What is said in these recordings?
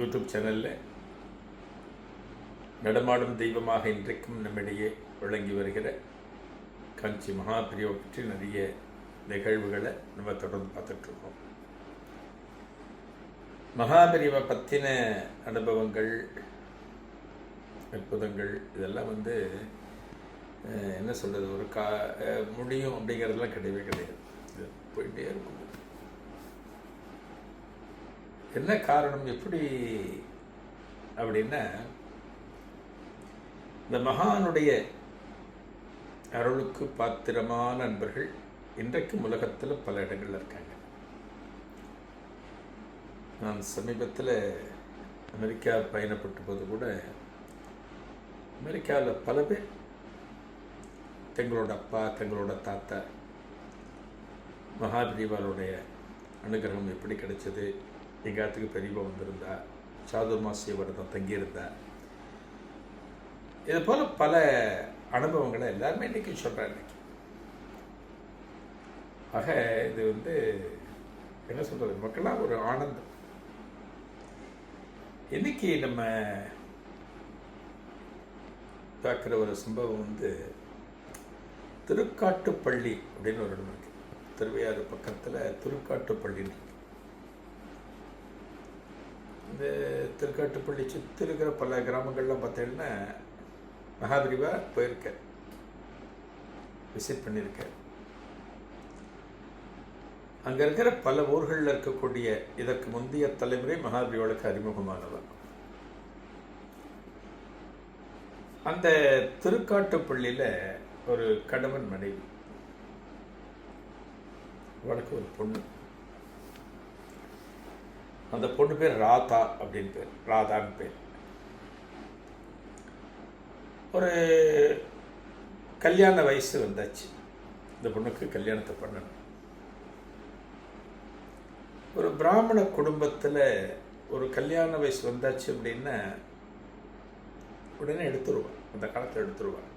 YouTube சேனலில் நடமாடும் தெய்வமாக இன்றைக்கும் நம்மிடையே விளங்கி வருகிற காஞ்சி மகாபிரிவை பற்றி நிறைய நிகழ்வுகளை நம்ம தொடர்ந்து பார்த்துட்ருக்கோம் மகாபிரிவை பற்றின அனுபவங்கள் அற்புதங்கள் இதெல்லாம் வந்து என்ன சொல்கிறது ஒரு கா முடியும் அப்படிங்கிறதுலாம் கிடையவே கிடையாது. போயிட்டே இருக்கும். என்ன காரணம் எப்படி? அப்படின்னா இந்த மகானுடைய அருளுக்கு பாத்திரமான நண்பர்கள் இன்றைக்கும் உலகத்தில் பல இடங்களில் இருக்காங்க. நான் சமீபத்தில் அமெரிக்கா பயணப்பட்ட போது கூட அமெரிக்காவில் பல பேர் தங்களோட அப்பா தங்களோட தாத்தா மகாபிரிவாளுடைய அனுகிரகம் எப்படி கிடைச்சது எங்காத்துக்கு பெரியவா வந்திருந்தா சாதுர்மாசிய விரதம் தங்கியிருந்தா. இது போல் பல அனுபவங்களை எல்லாருமே இன்றைக்கி சொல்கிறாங்க இன்னைக்கு ஆக இது வந்து என்ன சொல்கிறது மக்களாக ஒரு ஆனந்தம். இன்னைக்கு நம்ம பார்க்குற ஒரு சம்பவம் வந்து திருக்காட்டுப்பள்ளி அப்படின்னு ஒரு இடம் இருக்கு. திருவையாறு பக்கத்தில் திருக்காட்டுப்பள்ளின்னு இருக்கு. இந்த திருக்காட்டுப்பள்ளி சுற்றி இருக்கிற பல கிராமங்கள்லாம் பார்த்தீங்கன்னா மகாபிரிவா போயிருக்கேன் விசிட் பண்ணியிருக்கேன் அங்கே இருக்கிற பல ஊர்களில் இருக்கக்கூடிய இதற்கு முந்தைய தலைமுறை மகாபிரிவாளுக்கு அறிமுகமானவர் அந்த திருக்காட்டுப்பள்ளியில் ஒரு கணவன் மனைவி. அவளுக்கு ஒரு பொண்ணு. அந்த பொண்ணு பேர் ராதா அப்படின்னு பேர் ராதான்னு பேர். ஒரு கல்யாண வயசு வந்தாச்சு. இந்த பொண்ணுக்கு கல்யாணத்தை பண்ணணும். ஒரு பிராமண குடும்பத்தில் ஒரு கல்யாண வயசு வந்தாச்சு அப்படின்னா உடனே எடுத்துருவான் அந்த காலத்தில் எடுத்துருவான்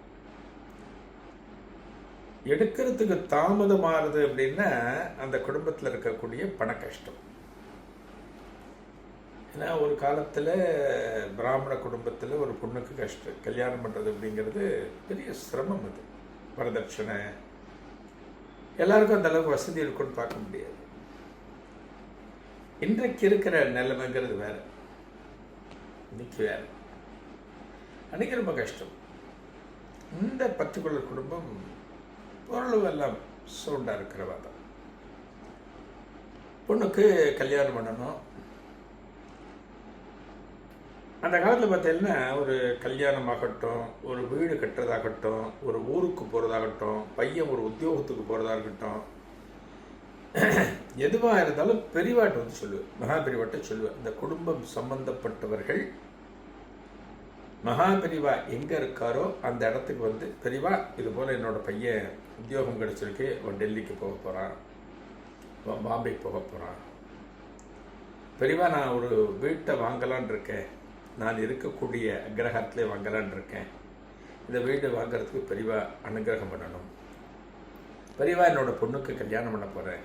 எடுக்கிறதுக்கு தாமதமாகுது அப்படின்னா அந்த குடும்பத்தில் இருக்கக்கூடிய பண கஷ்டம். ஏன்னா ஒரு காலத்தில் பிராமண குடும்பத்தில் ஒரு பொண்ணுக்கு கஷ்டம் கல்யாணம் பண்ணுறது அப்படிங்கிறது பெரிய சிரமம் அது. வரதட்சணை. எல்லாருக்கும் அந்த அளவுக்கு வசதி இருக்குன்னு பார்க்க முடியாது. இன்றைக்கு இருக்கிற நிலைமைங்கிறது வேற. இன்னைக்கு வேற. அன்னைக்கு ரொம்ப கஷ்டம். இந்த பர்டிகுலர் குடும்பம் ஓரளவு எல்லாம் சவுண்டாக இருக்கிறவா தான். பொண்ணுக்கு கல்யாணம் பண்ணணும். அந்த காலத்தில் பார்த்தீங்கன்னா ஒரு கல்யாணமாகட்டும் ஒரு வீடு கட்டுறதாகட்டும் ஒரு ஊருக்கு போகிறதாகட்டும் பையன் ஒரு உத்தியோகத்துக்கு போகிறதா இருக்கட்டும் எதுவாக இருந்தாலும் பெரியவாட்ட வந்து சொல்லுவேன். மகாபெரிவாட்ட சொல்லுவேன். இந்த குடும்பம் சம்பந்தப்பட்டவர்கள் மகாபெரிவா எங்கே இருக்காரோ அந்த இடத்துக்கு வந்து பெரியவா இது போல் என்னோடய பையன் உத்தியோகம் கிடச்சிருக்கு. அவன் டெல்லிக்கு போக போகிறான் பாம்பே போக போகிறான் பெரியவா நான் ஒரு வீட்டை வாங்கலான் இருக்கேன். நான் இருக்கக்கூடிய அக்ரஹாரத்திலே வாங்கலான் இருக்கேன். இந்த வீடு வாங்குறதுக்கு பெரியவா அனுகிரகம் பண்ணணும். பெரியவா என்னோட பொண்ணுக்கு கல்யாணம் பண்ண போகிறேன்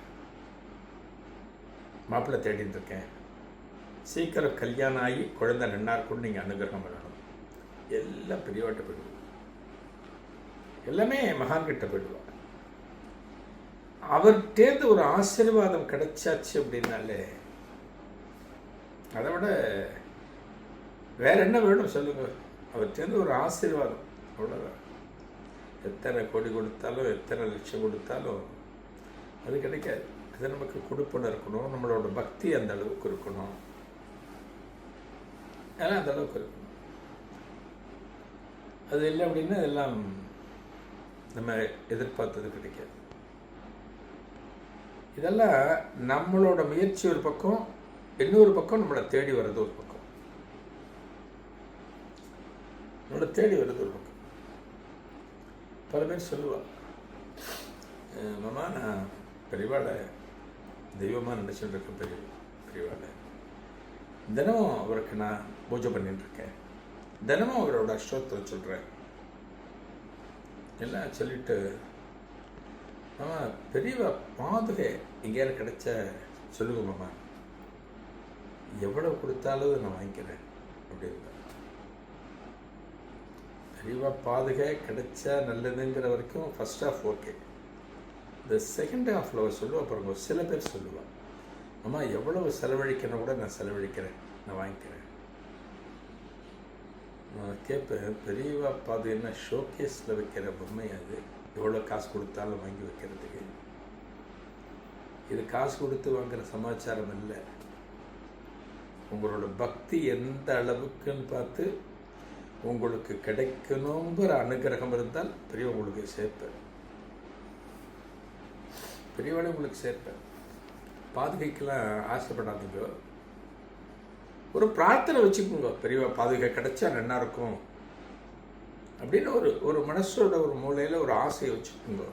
மாப்பிள்ளை தேடிட்டு இருக்கேன். சீக்கிரம் கல்யாணம் ஆகி குழந்தை நன்னா இருக்கும்னு நீங்கள் அனுகிரகம் பண்ணணும். எல்லாம் பெரியவாட்ட போயிடுவோம் எல்லாமே மகான்கிட்ட போயிடுவா. அவர்கிட்டேருந்து ஒரு ஆசீர்வாதம் கிடைச்சாச்சு அப்படின்னாலே அதை விட வேற என்ன வேணும் சொல்லுங்க. அவர்கிட்டேருந்து ஒரு ஆசீர்வாதம். அவ்வளோதான் எத்தனை கொடி கொடுத்தாலும் எத்தனை லட்சம் கொடுத்தாலும் அது கிடைக்காது. அது நமக்கு கொடுப்பன இருக்கணும். நம்மளோட பக்தி அந்த அளவுக்கு இருக்கணும். ஏன்னா அந்த அளவுக்கு இருக்கணும். அது இல்லை அப்படின்னா எல்லாம் நம்ம எதிர்பார்த்தது கிடைக்காது. இதெல்லாம் நம்மளோட முயற்சி ஒரு பக்கம் இன்னொரு பக்கம் நம்மளை தேடி வர்றது ஒரு பக்கம். நம்மளை தேடி வருது ஒரு பக்கம். பல பேர் சொல்லுவாள் மாமா நான் பெரியவாளை தெய்வமாக நினச்சிட்டு இருக்கேன் பெரிய பெரியவாளை தினமும் அவருக்கு நான் பூஜை பண்ணிட்டுருக்கேன் தினமும் அவரோட அஷ்டோத்திரம் சொல்கிறேன் எல்லாம் சொல்லிட்டு மாமா பெரியவா பாதுகை எங்கேயாவது கிடைச்ச சொல்லுங்க மாமா. எவ்வளோ கொடுத்தாலும் நான் வாங்கிக்கிறேன். அப்படின்னு பெரியவா பாதுகை கிடைச்சா நல்லதுங்கிற வரைக்கும் ஃபர்ஸ்ட் ஆஃப் ஓகே இந்த செகண்ட் ஹாஃபில் அவர் சொல்லுவா பாருங்க சில பேர் சொல்லுவா அம்மா எவ்வளவு செலவழிக்கணும் கூட நான் செலவழிக்கிறேன் நான் வாங்கிக்கிறேன். நான் கேட்பேன் பெரியவா பாது ஷோகேஸில் வைக்கிற பொம்மை அது எவ்வளோ காசு கொடுத்தாலும் வாங்கி வைக்கிறதுக்கு? இது காசு கொடுத்து வாங்குற சமாச்சாரம் இல்லை உங்களோட பக்தி எந்த அளவுக்குன்னு பார்த்து உங்களுக்கு கிடைக்கணுங்கிற அனுகிரகம் இருந்தால் பெரிய உங்களுக்கு சேர்ப்பேன். பெரியவனே உங்களுக்கு சேர்ப்பேன். பாதுகைக்கெல்லாம் ஆசைப்படாதீங்க. ஒரு பிரார்த்தனை வச்சுக்கோங்க. பெரியவா பாதுகை கிடைச்சா நல்லா இருக்கும். அப்படின்னு ஒரு ஒரு மனசோட ஒரு மூலையில் ஒரு ஆசையை வச்சுக்கோங்க.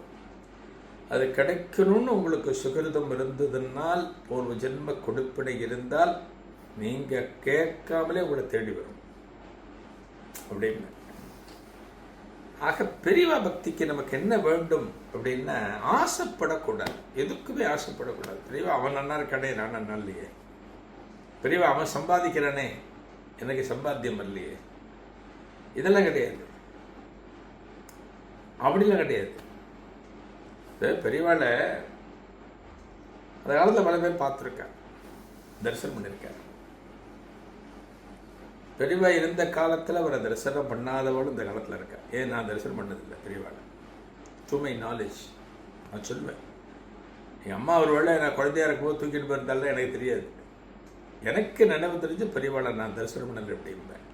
அது கிடைக்கணும்னு உங்களுக்கு சுகிருதம் இருந்ததுனால் ஒரு ஜென்ம கொடுப்பினை இருந்தால் நீங்கள் கேட்காமலே உங்களை தேடி வரும். அப்படின்னு ஆக பெரியவா பக்திக்கு நமக்கு என்ன வேண்டும் அப்படின்னா ஆசைப்படக்கூடாது. எதுக்குமே ஆசைப்படக்கூடாது. பெரியவா அவன் நன்னா இருக்கானே நான் நன்னா இல்லையே. பெரியவா அவன் சம்பாதிக்கிறானே எனக்கு சம்பாத்தியம் இல்லையே. இதெல்லாம் கிடையாது. அப்படிலாம் கிடையாது. பெரியவாளை அந்த காலத்தில் பல பேர் பார்த்துருக்கேன் தரிசனம் பண்ணியிருக்கேன் பெரியவா இருந்த காலத்தில் அவரை தரிசனம் பண்ணாதவளும் இந்த காலத்தில் இருக்கா? ஏன் நான் தரிசனம் பண்ணதில்லை? பெரியவாளை தூமை நாலேஜ் நான் சொல்வேன். என் அம்மா ஒரு வேளை நான் குழந்தையா இருக்கும்போது தூக்கிட்டு போயிருந்தாலும் எனக்கு தெரியாது. எனக்கு நினைவு தெரிஞ்சு பெரியவாளை நான் தரிசனம் பண்ணல எப்படி இருந்தேன்.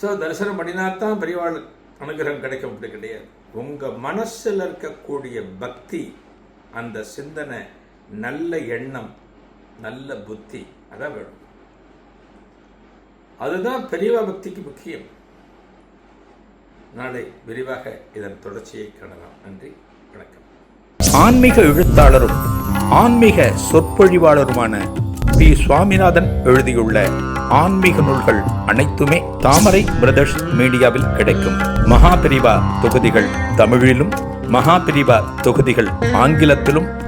ஸோ தரிசனம் பண்ணினாத்தான் பெரியவாள் அனுகிரகம் கிடைக்கும் அப்படி கிடையாது. உங்கள் மனசில் இருக்கக்கூடிய பக்தி அந்த சிந்தனை நல்ல எண்ணம் நல்ல புத்தி அதான் வேணும். அதுதான் பெரியவா பக்திக்கு முக்கியம். நாளை விரிவாக இதன் தொடர்ச்சியை காணலாம். நன்றி. வணக்கம். ஆன்மீக எழுத்தாளரும் ஆன்மீக சொற்பொழிவாளருமான பி. சுவாமிநாதன் எழுதியுள்ள ஆன்மீக நூல்கள் அனைத்துமே தாமரை பிரதர்ஸ் மீடியாவில் கிடைக்கும். மகாபிரிவா தொகுதிகள் தமிழிலும் மகாபிரிவா தொகுதிகள் ஆங்கிலத்திலும்